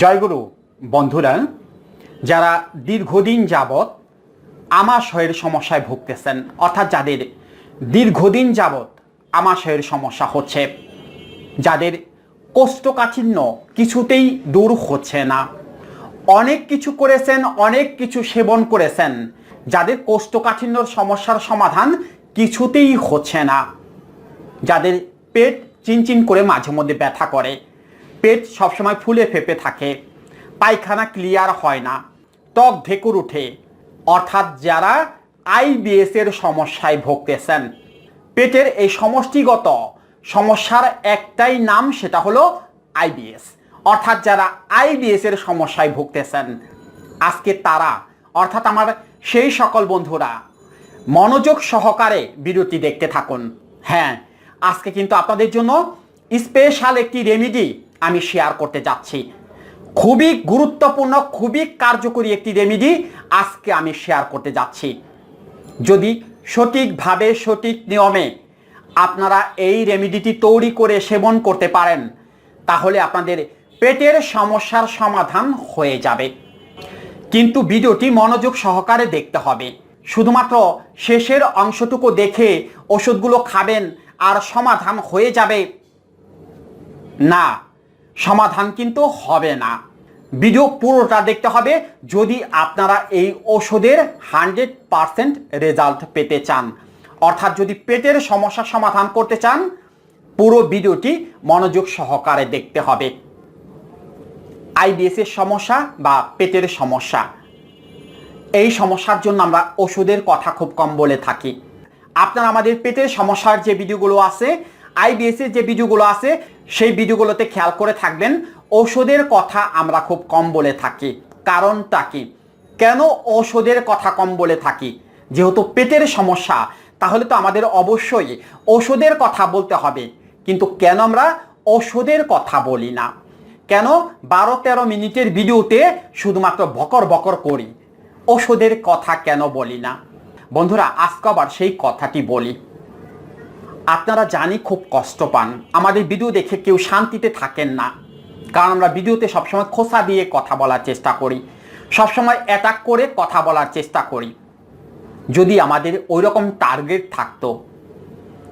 জয়গুরু, বন্ধুরা, যারা দীর্ঘদিন যাবৎ আমাশয়ের সমস্যায় ভুগতেছেন, অর্থাৎ যাদের দীর্ঘদিন যাবৎ আমাশয়ের সমস্যা হচ্ছে, যাদের কোষ্ঠকাঠিন্য কিছুতেই দূর হচ্ছে না। অনেক কিছু করেছেন, অনেক কিছু সেবন করেছেন, যাদের কোষ্ঠকাঠিন্যর সমস্যার সমাধান কিছুতেই হচ্ছে না। যাদের পেট চিনচিন করে মাঝে মধ্যে ব্যথা করে পেট সবসময় ফুলে ফেপে থাকে। পায়খানা ক্লিয়ার হয় না। ত্বক ঢেকুর উঠে অর্থাৎ যারা আইবিএস এর সমস্যায় ভুগতেছেন। পেটের এই সমষ্টিগত সমস্যার একটাই নাম সেটা হলো আইবিএস অর্থাৎ যারা আইবিএস এর সমস্যায় ভুগতেছেন, আজকে তারা, অর্থাৎ আমার সেই সকল বন্ধুরা, মনোযোগ সহকারে বিরতি দেখতে থাকুন। হ্যাঁ আজকে কিন্তু আপনাদের জন্য স্পেশাল একটি রেমিডি আমি শেয়ার করতে যাচ্ছি। খুবই গুরুত্বপূর্ণ, খুবই কার্যকরী একটি রেমিডি আজকে আমি শেয়ার করতে যাচ্ছি। যদি সঠিকভাবে, সঠিক নিয়মে আপনারা এই রেমিডিটি তৈরি করে সেবন করতে পারেন, তাহলে আপনাদের পেটের সমস্যার সমাধান হয়ে যাবে। কিন্তু ভিডিওটি মনোযোগ সহকারে দেখতে হবে। শুধুমাত্র শেষের অংশটুকু দেখে ওষুধগুলো খাবেন আর সমাধান হয়ে যাবে। না সমাধান কিন্তু হবে না। ভিডিও পুরোটা দেখতে হবে যদি আপনারা এই ওষুধের হান্ড্রেড পারসেন্ট রেজাল্ট পেতে চান। অর্থাৎ যদি পেটের সমস্যার সমাধান করতে চান, পুরো ভিডিওটি মনোযোগ সহকারে দেখতে হবে। আইবিএস এর সমস্যা বা পেটের সমস্যা। এই সমস্যার জন্য আমরা ওষুধের কথা খুব কম বলে থাকি। আপনারা আমাদের পেটের সমস্যার যে ভিডিওগুলো আছে আইবিএস এর যে ভিডিওগুলো আছে, সেই ভিডিওগুলোতে খেয়াল করে থাকবেন। ওষুধের কথা আমরা খুব কম বলে থাকি। কারণটা কি? কেন ওষুধের কথা কম বলে থাকি? যেহেতু পেটের সমস্যা, তাহলে তো আমাদের অবশ্যই ওষুধের কথা বলতে হবে। কিন্তু কেন আমরা ওষুধের কথা বলি না? কেন বারো তেরো মিনিটের ভিডিওতে শুধুমাত্র বকর বকর করি? ওষুধের কথা কেন বলি না? বন্ধুরা, আজকে আবার সেই কথাটি বলি। আপনারা জানি খুব কষ্ট পান। আমাদের ভিডিও দেখে কেউ শান্তিতে থাকেন না। কারণ আমরা ভিডিওতে সবসময় খোসা দিয়ে কথা বলার চেষ্টা করি। সবসময় অ্যাটাক করে কথা বলার চেষ্টা করি। যদি আমাদের ওই রকম টার্গেট থাকতো,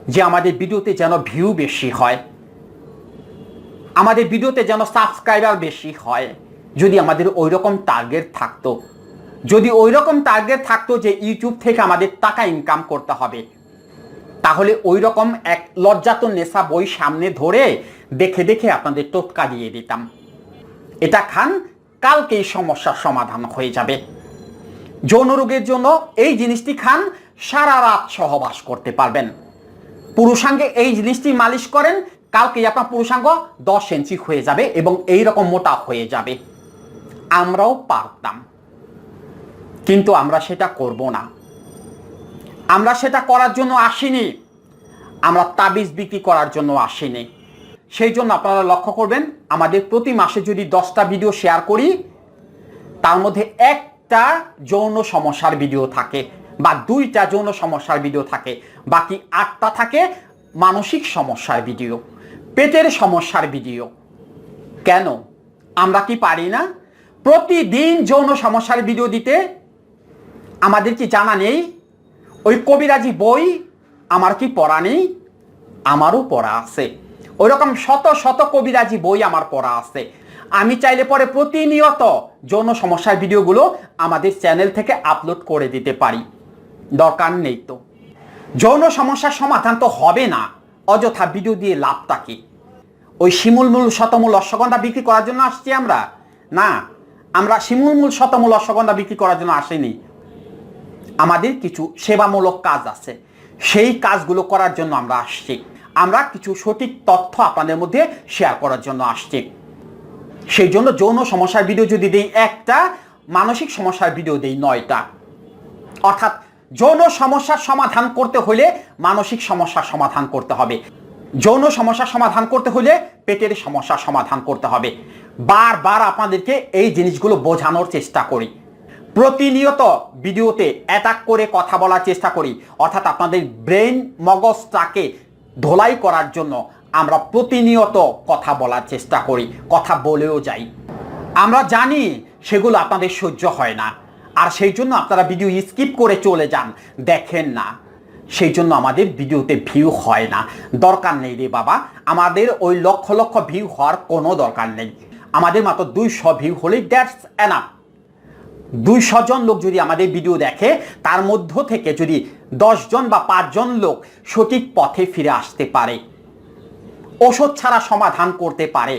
যে আমাদের ভিডিওতে যেন ভিউ বেশি হয়, আমাদের ভিডিওতে যেন সাবস্ক্রাইবার বেশি হয়, যদি আমাদের ওই রকম টার্গেট থাকতো, যদি ওই রকম টার্গেট থাকতো যে ইউটিউব থেকে আমাদের টাকা ইনকাম করতে হবে তাহলে ওই রকম এক লজ্জাতন নেশা বই সামনে ধরে দেখে দেখে আপনাদের টোটকা দিয়ে দিতাম। এটা খান, কালকেই সমস্যার সমাধান হয়ে যাবে। যৌন রোগের জন্য এই জিনিসটি খান সারা রাত সহবাস করতে পারবেন। পুরুষাঙ্গে এই জিনিসটি মালিশ করেন কালকে আপনার পুরুষাঙ্গ দশ ইঞ্চি হয়ে যাবে এবং এই রকম মোটা হয়ে যাবে। আমরাও পারতাম। কিন্তু আমরা সেটা করব না। আমরা সেটা করার জন্য আসিনি। আমরা তাবিজ বিক্রি করার জন্য আসিনি। সেই জন্য আপনারা লক্ষ্য করবেন, আমাদের প্রতি মাসে যদি দশটা ভিডিও শেয়ার করি, তার মধ্যে একটা যৌন সমস্যার ভিডিও থাকে বা দুইটা যৌন সমস্যার ভিডিও থাকে, বাকি আটটা থাকে মানসিক সমস্যার ভিডিও, পেটের সমস্যার ভিডিও। কেন? আমরা কি পারি না? প্রতিদিন যৌন সমস্যার ভিডিও দিতে? আমাদের কি জানা নেই? ওই কবিরাজি বই আমার কি পড়া নেই? আমারও পড়া আছে। ওই রকম শত শত কবিরাজি বই আমার পড়া আছে। আমি চাইলে পরে প্রতিনিয়ত যৌন সমস্যার ভিডিওগুলো আমাদের চ্যানেল থেকে আপলোড করে দিতে পারি। দরকার নেই তো। যৌন সমস্যার সমাধান তো হবে না, অযথা ভিডিও দিয়ে লাভটা কি? ওই শিমুলমূল শতমূল অশ্বগন্ধা বিক্রি করার জন্য আসছি আমরা? না, আমরা শিমুলমূল শতমূল অশ্বগন্ধা বিক্রি করার জন্য আসিনি। আমাদের কিছু সেবামূলক কাজ আছে। সেই কাজগুলো করার জন্য আমরা আসছি। আমরা কিছু সঠিক তথ্য আপনাদের মধ্যে শেয়ার করার জন্য আসছি। সেই জন্য যৌন সমস্যার ভিডিও যদি দেই, একটা, মানসিক সমস্যার ভিডিও দেই, নয়টা। অর্থাৎ যৌন সমস্যার সমাধান করতে হলে মানসিক সমস্যার সমাধান করতে হবে। যৌন সমস্যার সমাধান করতে হলে পেটের সমস্যার সমাধান করতে হবে। বারবার আপনাদেরকে এই জিনিসগুলো বোঝানোর চেষ্টা করি। প্রতিনিয়ত ভিডিওতে অ্যাটাক করে কথা বলার চেষ্টা করি। অর্থাৎ আপনাদের ব্রেন মগজটাকে ধোলাই করার জন্য আমরা প্রতিনিয়ত কথা বলার চেষ্টা করি, কথা বলেও যাই। আমরা জানি সেগুলো আপনাদের সহ্য হয় না। আর সেই জন্য আপনারা ভিডিও স্কিপ করে চলে যান, দেখেন না। সেই জন্য আমাদের ভিডিওতে ভিউ হয় না। দরকার নেই রে বাবা, আমাদের ওই লক্ষ লক্ষ ভিউ হওয়ার কোনো দরকার নেই। আমাদের মাত্র দুইশো ভিউ হলেই দ্যাটস এনাফ দুইশো জন লোক যদি আমাদের ভিডিও দেখে, তার মধ্য থেকে যদি জন বা পাঁচজন লোক সঠিক পথে ফিরে আসতে পারে, ওষুধ ছাড়া সমাধান করতে পারে,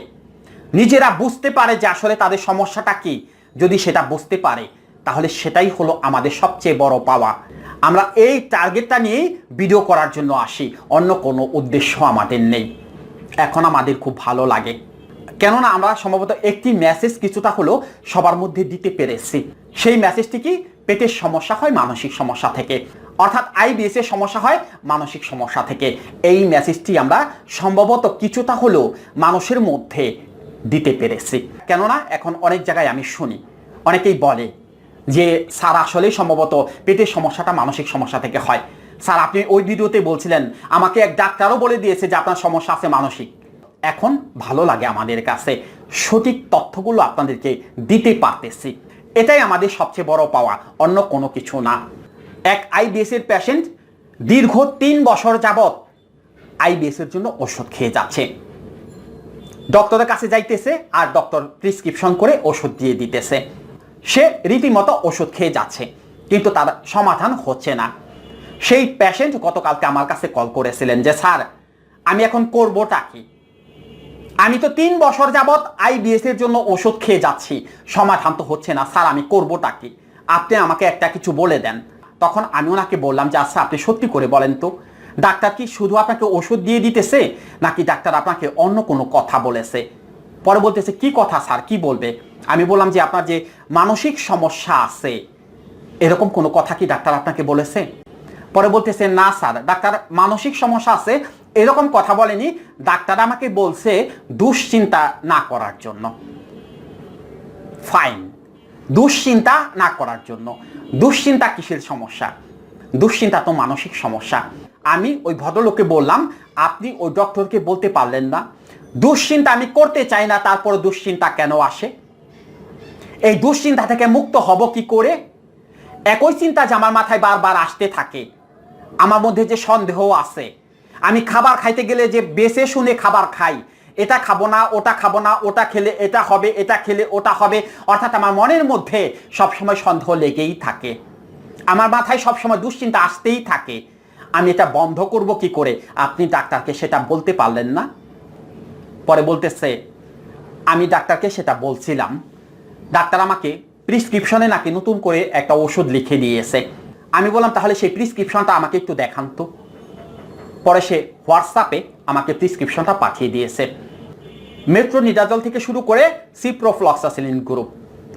নিজেরা বুঝতে পারে যে আসলে তাদের সমস্যাটা কি। যদি সেটা বুঝতে পারে, তাহলে সেটাই হলো আমাদের সবচেয়ে বড় পাওয়া। আমরা এই টার্গেটটা নিয়েই ভিডিও করার জন্য আসি, অন্য কোনো উদ্দেশ্য আমাদের নেই। এখন আমাদের খুব ভালো লাগে। কেননা আমরা সম্ভবত একটি মেসেজ কিছুটা হলো সবার মধ্যে দিতে পেরেছি। সেই মেসেজটি কি? পেটের সমস্যা হয়, মানসিক সমস্যা থেকে। অর্থাৎ আইবিএস এর সমস্যা হয়, মানসিক সমস্যা থেকে। এই মেসেজটি আমরা সম্ভবত কিছুটা হলেও মানুষের মধ্যে দিতে পেরেছি। কেননা এখন অনেক জায়গায় আমি শুনি, অনেকেই বলে যে, স্যার, আসলেই সম্ভবত পেটের সমস্যাটা মানসিক সমস্যা থেকে হয়। স্যার, আপনি ওই ভিডিওতে বলছিলেন, আমাকে এক ডাক্তারও বলে দিয়েছে যে আপনার সমস্যা আছে মানসিক। এখন ভালো লাগে আমাদের কাছে। সঠিক তথ্যগুলো আপনাদেরকে দিতে পারতেছি। এটাই আমাদের সবচেয়ে বড় পাওয়া, অন্য কোনো কিছু না। এক আইবিএস এর পেশেন্ট দীর্ঘ তিন বছর যাবৎ আইবিএস এর জন্য ওষুধ খেয়ে যাচ্ছে। ডক্টরের কাছে যাইতেছে আর ডক্টর প্রিসক্রিপশন করে ওষুধ দিয়ে দিতেছে। সে রীতিমতো ওষুধ খেয়ে যাচ্ছে, কিন্তু তার সমাধান হচ্ছে না। সেই পেশেন্ট গতকালকে আমার কাছে কল করেছিলেন যে, স্যার, আমি এখন করবোটা কি? আমি তো তিন বছর যাবৎ আইবিএস এর জন্য ওষুধ খেয়ে যাচ্ছি। সমাধান তো হচ্ছে না, স্যার, আমি করবোটা কি? আপনি আমাকে একটা কিছু বলে দেন। তখন আমি ওনাকে বললাম যে আচ্ছা আপনি সত্যি করে বলেন তো, ডাক্তার কি শুধু আপনাকে ওষুধ দিয়ে দিতেছে, নাকি ডাক্তার আপনাকে অন্য কোনো কথা বলেছে? পরে বলতেছে, কি কথা, স্যার, কি বলবে? আমি বললাম যে, আপনার যে মানসিক সমস্যা আছে, এরকম কোনো কথা কি ডাক্তার আপনাকে বলেছে? পরে বলতেছে, না, স্যার, ডাক্তার, মানসিক সমস্যা আছে এরকম কথা বলেনি। ডাক্তার আমাকে বলছে, দুশ্চিন্তা না করার জন্য। ফাইন দুশ্চিন্তা না করার জন্য। দুশ্চিন্তা কিসের সমস্যা? দুশ্চিন্তা তো মানসিক সমস্যা। আমি ওই ভদ্রলোককে বললাম, আপনি ওই ডক্টরকে বলতে পারলেন না। দুশ্চিন্তা আমি করতে চাই না, তারপরে দুশ্চিন্তা কেন আসে? এই দুশ্চিন্তা থেকে মুক্ত হব কি করে? একই চিন্তা যে আমার মাথায় বারবার আসতে থাকে। আমার মধ্যে যে সন্দেহ আছে আমি খাবার খাইতে গেলে যে বেছে শুনে খাবার খাই, এটা খাব না, ওটা খাব না, ওটা খেলে এটা হবে, এটা খেলে ওটা হবে, অর্থাৎ আমার মনের মধ্যে সবসময় সন্দেহ লেগেই থাকে। আমার মাথায় সবসময় দুশ্চিন্তা আসতেই থাকে। আমি এটা বন্ধ করব কি করে? আপনি ডাক্তারকে সেটা বলতে পারলেন না? পরে বলতেছে, আমি ডাক্তারকে সেটা বলছিলাম। ডাক্তার আমাকে প্রিসক্রিপশনে নাকি নতুন করে একটা ওষুধ লিখে দিয়েছে। আমি বললাম, তাহলে সেই প্রিসক্রিপশনটা আমাকে একটু দেখান তো। পরে সে হোয়াটসঅ্যাপে আমাকে প্রিসক্রিপশনটা পাঠিয়ে দিয়েছে। মেট্রো নিডাজল থেকে শুরু করে সিপ্রোফ্লক্সাসিলিন গ্রুপ,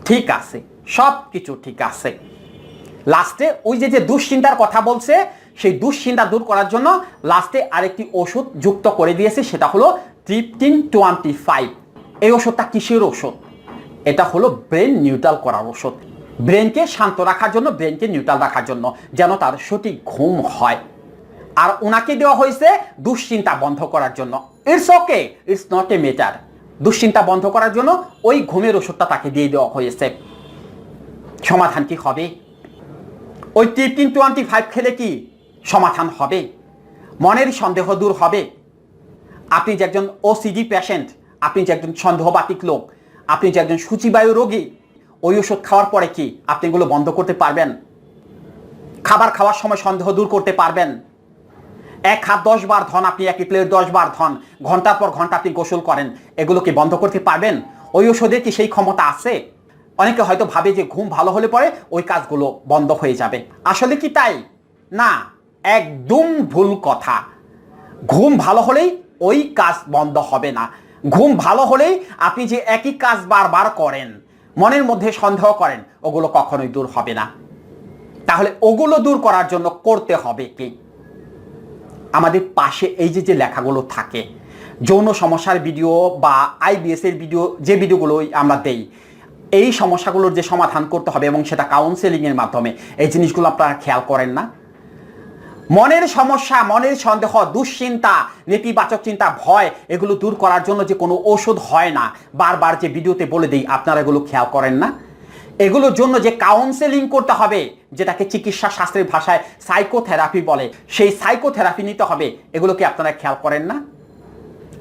ঠিক আছে সব কিছু ঠিক আছে। লাস্টে ওই যে যে দুশ্চিন্তার কথা বলছে, সেই দুশ্চিন্তা দূর করার জন্য লাস্টে আরেকটি ওষুধ যুক্ত করে দিয়েছে, সেটা হলো ট্রিপটিন টোয়েন্টি ফাইভ। এই ওষুধটা কিসের ওষুধ? এটা হলো ব্রেন নিউট্রাল করার ওষুধ। ব্রেনকে শান্ত রাখার জন্য, ব্রেনকে নিউট্রাল রাখার জন্য যেন তার সঠিক ঘুম হয়। আর ওনাকে দেওয়া হয়েছে দুশ্চিন্তা বন্ধ করার জন্য। It's okay it's not a matter দুশ্চিন্তা বন্ধ করার জন্য ওই ঘুমের ওষুধটা তাকে দিয়ে দেওয়া হয়েছে। সমাধান কি হবে? ওই টিপটিন টোয়েন্টি ফাইভ খেলে কি সমাধান হবে? মনের সন্দেহ দূর হবে। আপনি যে একজন ওসিডি পেশেন্ট আপনি যে একজন সন্দেহবাতিক লোক, আপনি যে একজন সূচিবায়ু রোগী, ওই ওষুধ খাওয়ার পরে কি আপনি এগুলো বন্ধ করতে পারবেন? খাবার খাওয়ার সময় সন্দেহ দূর করতে পারবেন। এক হাত দশ বার ধন, আপনি একই প্লেট দশ বার ধন। ঘণ্টার পর ঘণ্টা আপনি গোসল করেন। এগুলো কি বন্ধ করতে পারবেন? ওই ওষুধের কি সেই ক্ষমতা আছে? অনেকে হয়তো ভাবে যে ঘুম ভালো হলে পরে ওই কাজগুলো বন্ধ হয়ে যাবে। আসলে কি তাই? না, একদম ভুল কথা। ঘুম ভালো হলেই ওই কাজ বন্ধ হবে না। ঘুম ভালো হলেই আপনি যে একই কাজ বারবার করেন, মনের মধ্যে সন্দেহ করেন, ওগুলো কখনোই দূর হবে না। তাহলে ওগুলো দূর করার জন্য করতে হবে কি? আমাদের পাশে এই যে যে লেখাগুলো থাকে, যৌন সমস্যার ভিডিও বা আইবিএস এর ভিডিও, যে ভিডিওগুলোই আমরা দেই, এই সমস্যাগুলোর যে সমাধান করতে হবে এবং সেটা কাউন্সেলিংয়ের মাধ্যমে, এই জিনিসগুলো আপনারা খেয়াল করেন না। মনের সমস্যা, মনের সন্দেহ, দুশ্চিন্তা, নেতিবাচক চিন্তা, ভয়, এগুলো দূর করার জন্য যে কোনো ওষুধ হয় না, বারবার যে ভিডিওতে বলে দিই, আপনারা এগুলো খেয়াল করেন না। এগুলোর জন্য যে কাউন্সেলিং করতে হবে, যেটাকে চিকিৎসা শাস্ত্রের ভাষায় সাইকোথেরাপি বলে, সেই সাইকোথেরাপি নিতে হবে। এগুলো কি আপনারা খেয়াল করেন না?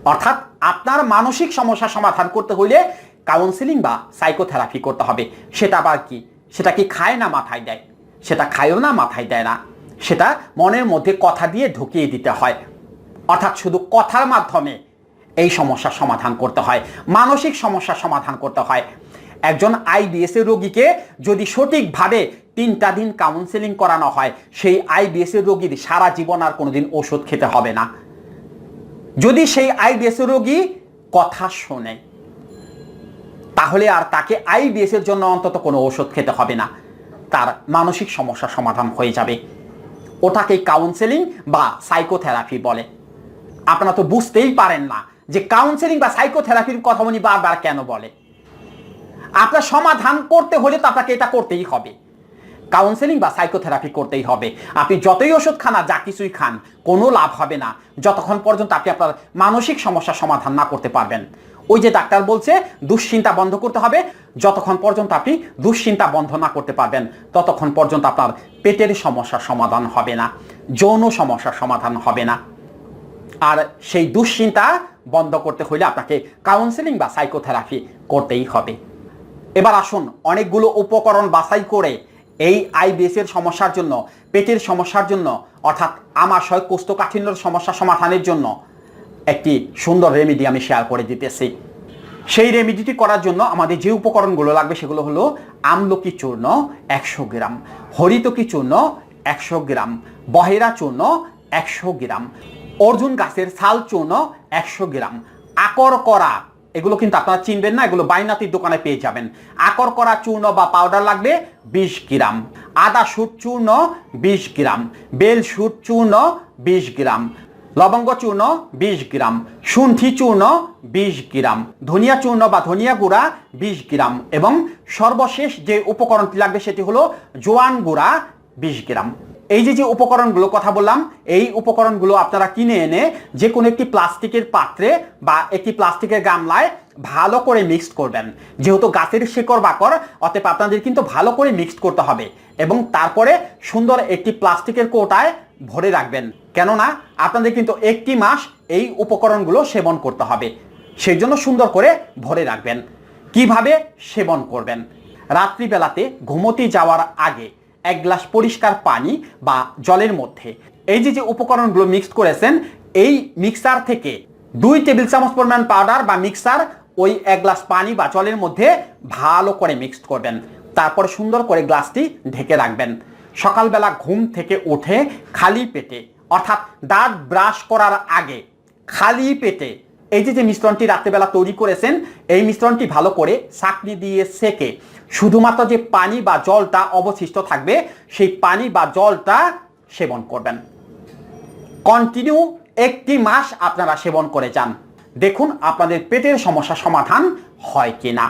অর্থাৎ আপনার মানসিক সমস্যা সমাধান করতে হইলে কাউন্সেলিং বা সাইকোথেরাপি করতে হবে। সেটা আবার কি? সেটা কি খায় না মাথায় দেয়? সেটা খায়ও না, মাথায় দেয় না। সেটা মনের মধ্যে কথা দিয়ে ঢুকিয়ে দিতে হয়। অর্থাৎ শুধু কথার মাধ্যমে এই সমস্যার সমাধান করতে হয়। মানসিক সমস্যার সমাধান করতে হয়। একজন আইবিএস এর রোগীকে যদি সঠিকভাবে তিনটা দিন কাউন্সেলিং করানো হয়, সেই আইবিএস এর রোগীর সারা জীবন আর কোনোদিন ওষুধ খেতে হবে না। যদি সেই আইবিএস রোগী কথা শোনে, তাহলে আর তাকে আইবিএস এর জন্য অন্তত কোনো ওষুধ খেতে হবে না। তার মানসিক সমস্যা সমাধান হয়ে যাবে। ওটাকে কাউন্সেলিং বা সাইকোথেরাপি বলে। আপনারা তো বুঝতেই পারেন না যে কাউন্সেলিং বা সাইকোথেরাপির কথা উনি বারবার কেন বলে। আপনার সমাধান করতে হলে তো আপনাকে এটা করতেই হবে। কাউন্সেলিং বা সাইকোথেরাপি করতেই হবে। আপনি যতই ওষুধ খান আর যা কিছুই খান, কোনো লাভ হবে না। যতক্ষণ পর্যন্ত আপনি আপনার মানসিক সমস্যার সমাধান না করতে পারবেন। ওই যে ডাক্তার বলছে, দুশ্চিন্তা বন্ধ করতে হবে। যতক্ষণ পর্যন্ত আপনি দুশ্চিন্তা বন্ধ না করতে পারবেন, ততক্ষণ পর্যন্ত আপনার পেটের সমস্যার সমাধান হবে না। যৌন সমস্যার সমাধান হবে না। আর সেই দুশ্চিন্তা বন্ধ করতে হলে আপনাকে কাউন্সেলিং বা সাইকোথেরাপি করতেই হবে। এবার আসুন অনেকগুলো উপকরণ বাছাই করে এই আইবিএস এর সমস্যার জন্য, পেটের সমস্যার জন্য, অর্থাৎ আমাশয় কোষ্ঠকাঠিন্যর সমস্যা সমাধানের জন্য একটি সুন্দর রেমেডি আমি শেয়ার করে দিতেছি। সেই রেমেডিটি করার জন্য আমাদের যে উপকরণগুলো লাগবে সেগুলো হলো আমলকি চূর্ণ একশো গ্রাম, হরিতকি চূর্ণ একশো গ্রাম, বহেরা চূর্ণ একশো গ্রাম, অর্জুন গাছের ছাল চূর্ণ একশো গ্রাম, আকর করা এগুলো কিন্তু আপনারা চিনবেন না, এগুলো বাইনাতির দোকানে পেয়ে যাবেন। আকর করা চূর্ণ বা পাউডার লাগবে বিশ গ্রাম। আদা সুট চূর্ণ বিশ গ্রাম। বেল সুট চূর্ণ বিশ গ্রাম। লবঙ্গ চূর্ণ বিশ গ্রাম। শুন্ঠি চূর্ণ বিশ গ্রাম। ধনিয়া চূর্ণ বা ধনিয়া গুঁড়া বিশ গ্রাম। এবং সর্বশেষ যে উপকরণটি লাগবে সেটি হলো জোয়ান গুঁড়া বিশ গ্রাম। এই যে যে উপকরণগুলো কথা বললাম, এই উপকরণগুলো আপনারা কিনে এনে যে কোনো একটি প্লাস্টিকের পাত্রে বা একটি প্লাস্টিকের গামলায় ভালো করে মিক্সড করবেন। যেহেতু গাছের শেকড় বাকর, অতএব আপনাদের কিন্তু ভালো করে মিক্সড করতে হবে এবং তারপরে সুন্দর একটি প্লাস্টিকের কোটায় ভরে রাখবেন। কেননা আপনাদের কিন্তু একটি মাস এই উপকরণগুলো সেবন করতে হবে। সেই জন্য সুন্দর করে ভরে রাখবেন। কীভাবে সেবন করবেন? রাত্রিবেলাতে ঘুমোতে যাওয়ার আগে এক গ্লাস পরিষ্কার পানি বা জলের মধ্যে। এই যে যে উপকরণগুলো মিক্সড করেছেন, এই মিক্সার থেকে দুই টেবিল চামচ পরিমাণ পাউডার বা মিক্সার ওই এক গ্লাস পানি বা জলের মধ্যে ভালো করে মিক্সড করবেন। তারপর সুন্দর করে গ্লাসটি ঢেকে রাখবেন। সকালবেলা ঘুম থেকে উঠে খালি পেটে, অর্থাৎ দাঁত ব্রাশ করার আগে খালি পেটে এই যে যে মিশ্রণটি রাত্রেবেলা তৈরি করেছেন, এই মিশ্রণটি ভালো করে চাকনি দিয়ে সেকে। শুধুমাত্র যে পানি বা জলটা অবশিষ্ট থাকবে, সেই পানি বা জলটা সেবন করবেন। কন্টিনিউ একটি মাস আপনারা সেবন করে যান। দেখুন আপনাদের পেটের সমস্যা সমাধান হয় কিনা।